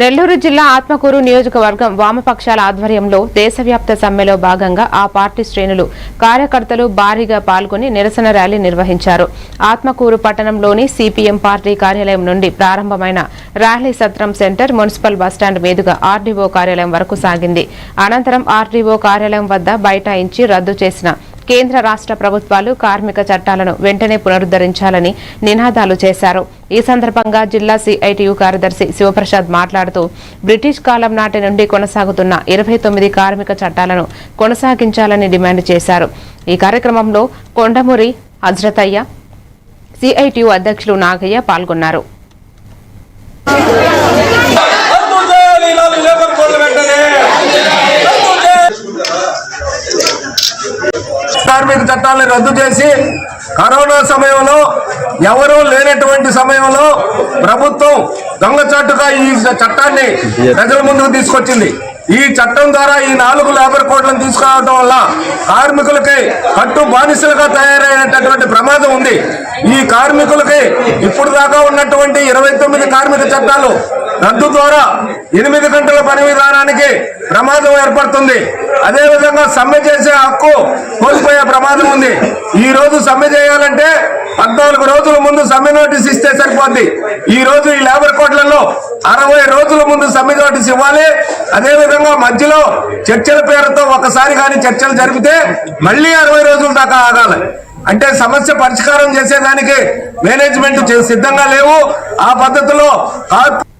నెల్లూరు జిల్లా ఆత్మకూరు నియోజకవర్గం వామపక్షాల ఆధ్వర్యంలో దేశవ్యాప్త సమ్మెలో భాగంగా ఆ పార్టీ శ్రేణులు కార్యకర్తలు భారీగా పాల్గొని నిరసన ర్యాలీ నిర్వహించారు. ఆత్మకూరు పట్టణంలోని సిపిఎం పార్టీ కార్యాలయం నుండి ప్రారంభమైన ర్యాలీ సత్రం సెంటర్ మున్సిపల్ బస్టాండ్ మీదుగా ఆర్డీఓ కార్యాలయం వరకు సాగింది. అనంతరం ఆర్డీఓ కార్యాలయం వద్ద బైఠాయించి రద్దు చేసిన కేంద్ర రాష్ట్ర ప్రభుత్వాలు కార్మిక చట్టాలను వెంటనే పునరుద్ధరించాలని నినాదాలు చేశారు. ఈ సందర్భంగా జిల్లా సిఐటియు కార్యదర్శి శివప్రసాద్ మాట్లాడుతూ బ్రిటిష్ కాలం నాటి నుండి కొనసాగుతున్న ఇరవై తొమ్మిది కార్మిక చట్టాలను కొనసాగించాలని డిమాండ్ చేశారు. ఈ కార్యక్రమంలో కొండమురి హజ్రతయ్య సిఐటియు అధ్యక్షులు నాగయ్య పాల్గొన్నారు. కార్మిక చట్టాలను రద్దు చేసి కరోనా సమయంలో ఎవరూ లేనటువంటి సమయంలో ప్రభుత్వం దొంగచాటుగా ఈ చట్టాన్ని ప్రజల ముందుకు తీసుకొచ్చింది. ఈ చట్టం ద్వారా ఈ నాలుగు లేబర్ కోడ్లను తీసుకురావడం వల్ల కార్మికులకి కట్టు బానిసలుగా తయారైనటువంటి ప్రమాదం ఉంది. ఈ కార్మికులకి ఇప్పుడు దాకా ఉన్నటువంటి ఇరవై తొమ్మిది కార్మిక చట్టాలు రద్దు ద్వారా ఎనిమిది గంటల పని విధానానికి ప్రమాదం ఏర్పడుతుంది. అదే విధంగా సమ్మె చేసే హక్కు కోల్పోయే ప్రమాదం ఉంది. ఈ రోజు సమ్మె చేయాలంటే పద్నాలుగు రోజుల ముందు సమ్మె నోటీస్ ఇస్తే సరిపోద్ది. ఈ రోజు ఈ లేబర్ కోట్లలో అరవై రోజుల ముందు సమ్మె నోటీస్ ఇవ్వాలి. అదే విధంగా మధ్యలో చర్చల పేరుతో ఒకసారి కానీ చర్చలు జరిపితే మళ్ళీ అరవై రోజుల దాకా ఆగాలి. అంటే సమస్య పరిష్కారం చేసేదానికి మేనేజ్మెంట్ చే- సిద్ధంగా లేవు. ఆ పద్ధతిలో కార్పొ-